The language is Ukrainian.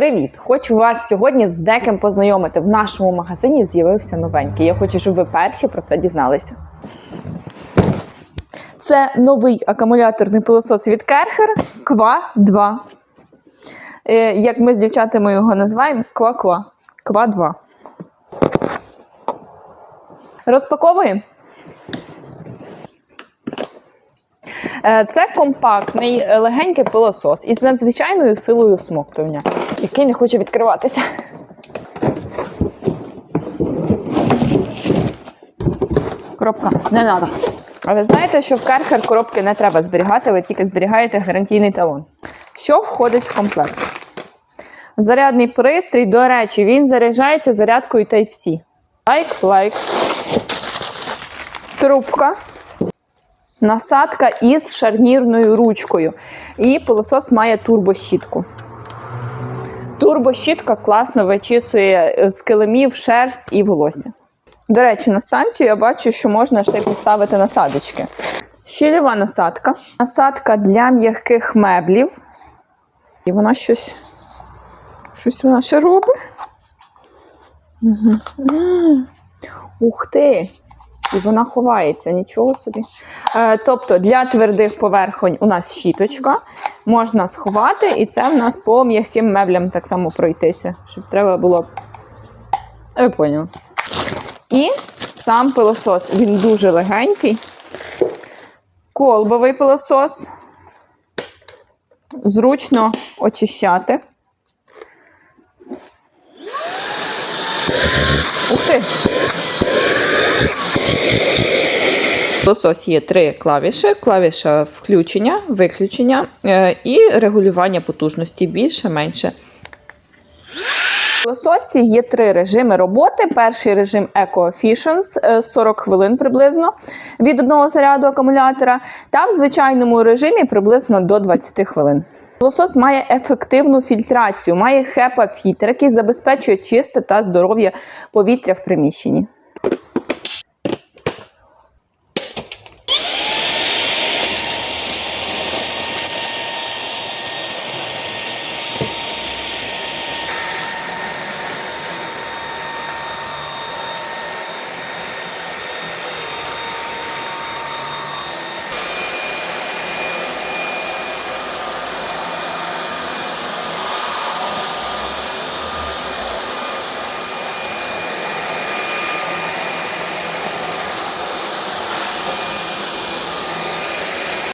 Привіт! Хочу вас сьогодні з деким познайомити. В нашому магазині з'явився новенький. Я хочу, щоб ви перші про це дізналися. Це новий акумуляторний пилосос від Керхер Ква 2. Е, Як ми з дівчатами його називаємо, Ква-Ква. Ква 2. Розпаковуємо. Це компактний е, легенький пилосос із надзвичайною силою всмоктування, який не хоче відкриватися. Коробка не треба. А ви знаєте, що в Керхер коробки не треба зберігати, ви тільки зберігаєте гарантійний талон. Що входить в комплект? Зарядний пристрій, до речі, він заряджається зарядкою Type-C. Лайк, лайк. Трубка насадка із шарнірною ручкою. І пилосос має турбощітку. Турбощітка класно вичісує з килимів, шерсть і волосся. До речі, на станцію я бачу, що можна ще й поставити насадочки. Щільова насадка. Насадка для м'яких меблів. І вона щось. Щось вона ще робить. Угу. Ух ти! І вона ховається, нічого собі. Е, тобто для твердих поверхонь у нас щіточка, можна сховати, і це в нас по м'яким меблям так само пройтися, щоб треба було. Ви поняли. І сам пилосос, він дуже легенький. Колбовий пилосос. Зручно очищати. Ух ти! В пилососі є три клавіші: клавіша включення, виключення е, і регулювання потужності більше, менше. В пилососі є три режими роботи. Перший режим Eco Efficiency е, 40 хвилин приблизно від одного заряду акумулятора, та в звичайному режимі приблизно до 20 хвилин. Пилосос має ефективну фільтрацію, має HEPA-фільтр, який забезпечує чисте та здоров'я повітря в приміщенні.